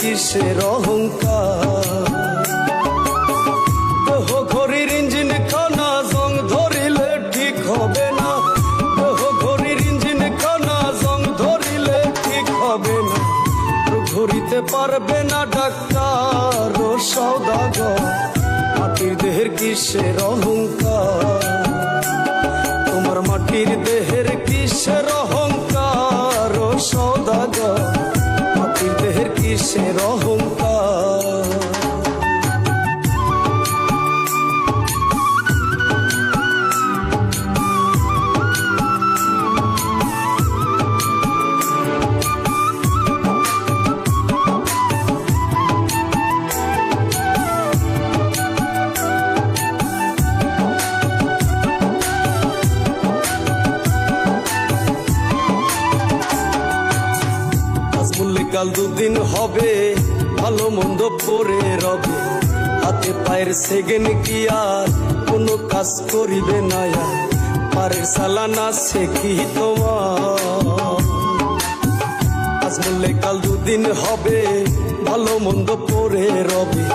কিসের অহংকার? দেহ ঘড়ির ইঞ্জিন খানা জং ধরিলে ঠিক হবে না। খানা জং ধরিলে ঠিক হবে না। পারবে না ডাক্তার ও সৌদাগর মাটির দেহের কিসের অহংকার? তোমার মাটির দেহের কিসের কিসের অহংকার আজ কাল দুদিন হবে, ভালো মন্দ পরে রবে। হাতে পায়ের সেগেন কি আর, কোনো কাজ করিবে না পারের সালানা সে কি তোমার? আজ বললে কাল দুদিন হবে, ভালো মন্দ পরে রবে।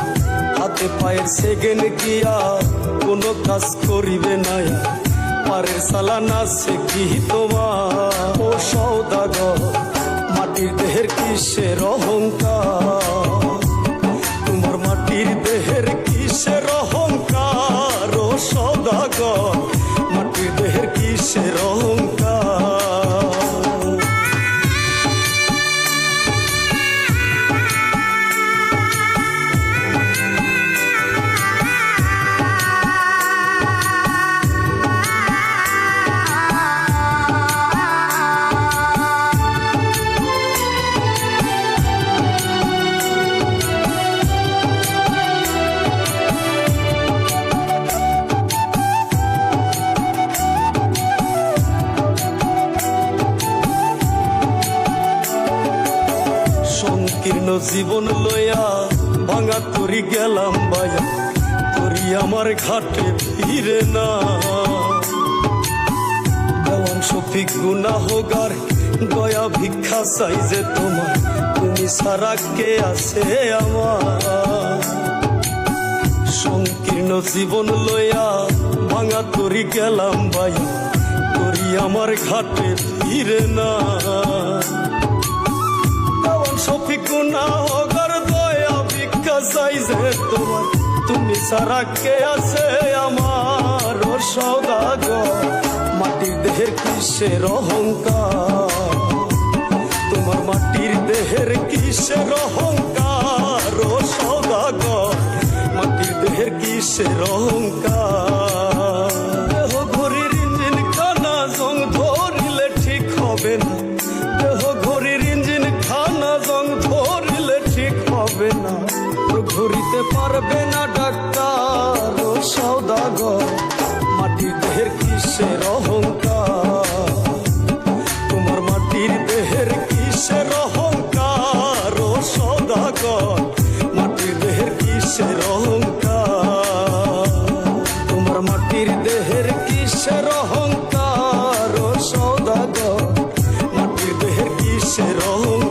হাতে পায়ের সেগেন কি আর, কোনো কাজ করিবে না পারের সালানা সে কি তোমার? ও দেহের কিসের অহংকার? তোমার মাটির দেহের কিসের অহংকার ও সদাগর? মাটির দেহের কিসের অহংকার? সংকীর্ণ জীবন লইয়া ভাঙা তরি গেলাম বায়া তরি আমার ঘাটে ফিরে না। দেওয়ান শফিক গুনা হোগার দয়া ভিক্ষা চাই যে তোমার তুমি সারা কে আছে আমার? সংকীর্ণ জীবন লইয়া ভাঙা তরি গেলাম বায়া তরি আমার ঘাটে ফিরে না। দেওয়ান শফিক দয়া ভিক্ষা যে তোমার। তুমি সারা কে আছে আমার সৌদাগর মাটির দেহের কিসের অহংকার? তোমার মাটির দেহের কিসের অহংকার? ও সৌদাগর মাটির দেহের কিসের অহংকার? ঘড়ির ইঞ্জিন খানা জং ধরিলে ঠিক হবে না। ঘুরিতে পারবে না ডাক্তার, ও সৌদাগর মাটির দেহের কিসের অহংকার? তোমার মাটির দেহের কিসের অহংকার, ও সদাগর মাটির দেহের কিসের অহংকার? তোমার মাটির দেহের কিসের অহংকার, ও সদাগর মাটির দেহের কিসের অহংকার?